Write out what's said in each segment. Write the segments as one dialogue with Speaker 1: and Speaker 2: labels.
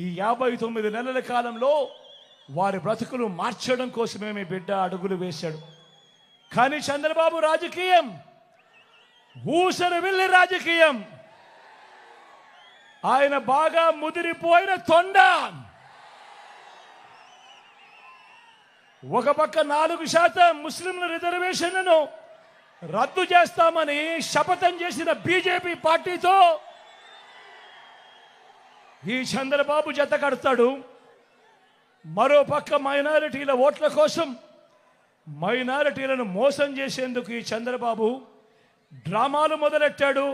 Speaker 1: ఈ యాభై తొమ్మిది నెలల కాలంలో వారి బ్రతుకులు మార్చడం కోసమే మీ బిడ్డ అడుగులు వేశాడు. కానీ చంద్రబాబు రాజకీయం ఊసరు వెళ్ళి రాజకీయం. ఆయన బాగా ముదిరిపోయిన తొండ. ఒక పక్క నాలుగు శాతం ముస్లింల రిజర్వేషన్లను రద్దు చేస్తామని శపథం చేసిన బీజేపీ పార్టీతో ఈ చంద్రబాబు జత కడతాడు. మరో పక్క మైనారిటీల ఓట్ల కోసం మైనారిటీలను మోసం చేసేందుకు ఈ చంద్రబాబు డ్రామాలు మొదలెట్టాడు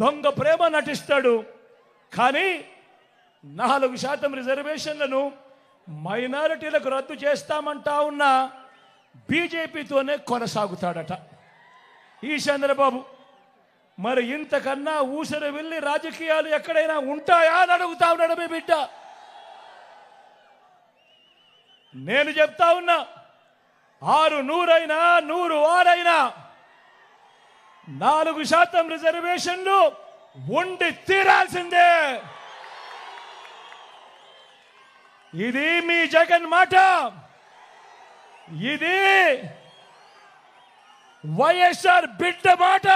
Speaker 1: దొంగ ప్రేమ నటిస్తాడు. కానీ నాలుగు శాతం రిజర్వేషన్లను మైనారిటీలకు రద్దు చేస్తామంటా ఉన్న బీజేపీతోనే కొనసాగుతాడట. ఈ చంద్రబాబు మరి ఇంతకన్నా ఊసర వెళ్ళి రాజకీయాలు ఎక్కడైనా ఉంటాయా అని అడుగుతా ఉన్నాడు మీ బిడ్డ. నేను చెప్తా ఉన్నా ఆరు నూరైనా నూరు ఆరైనా నాలుగు శాతం రిజర్వేషన్లు ఉండి తీరాల్సిందే. ఇది మీ జగన్ మాట. ఇది వైఎస్ఆర్ బిడ్డ మాట.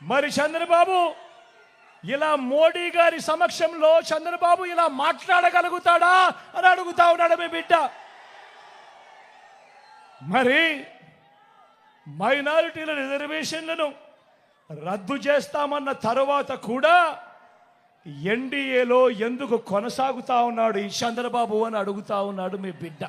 Speaker 1: మరి చంద్రబాబు ఇలా మోడీ గారి సమక్షంలో చంద్రబాబు ఇలా మాట్లాడగలుగుతాడా అని అడుగుతా ఉన్నాడు మీ బిడ్డ. మరి మైనారిటీల రిజర్వేషన్లను రద్దు చేస్తామన్న తర్వాత కూడా ఎన్డీఏలో ఎందుకు కొనసాగుతా ఉన్నాడు ఈ చంద్రబాబు అని అడుగుతా ఉన్నాడు మీ బిడ్డ.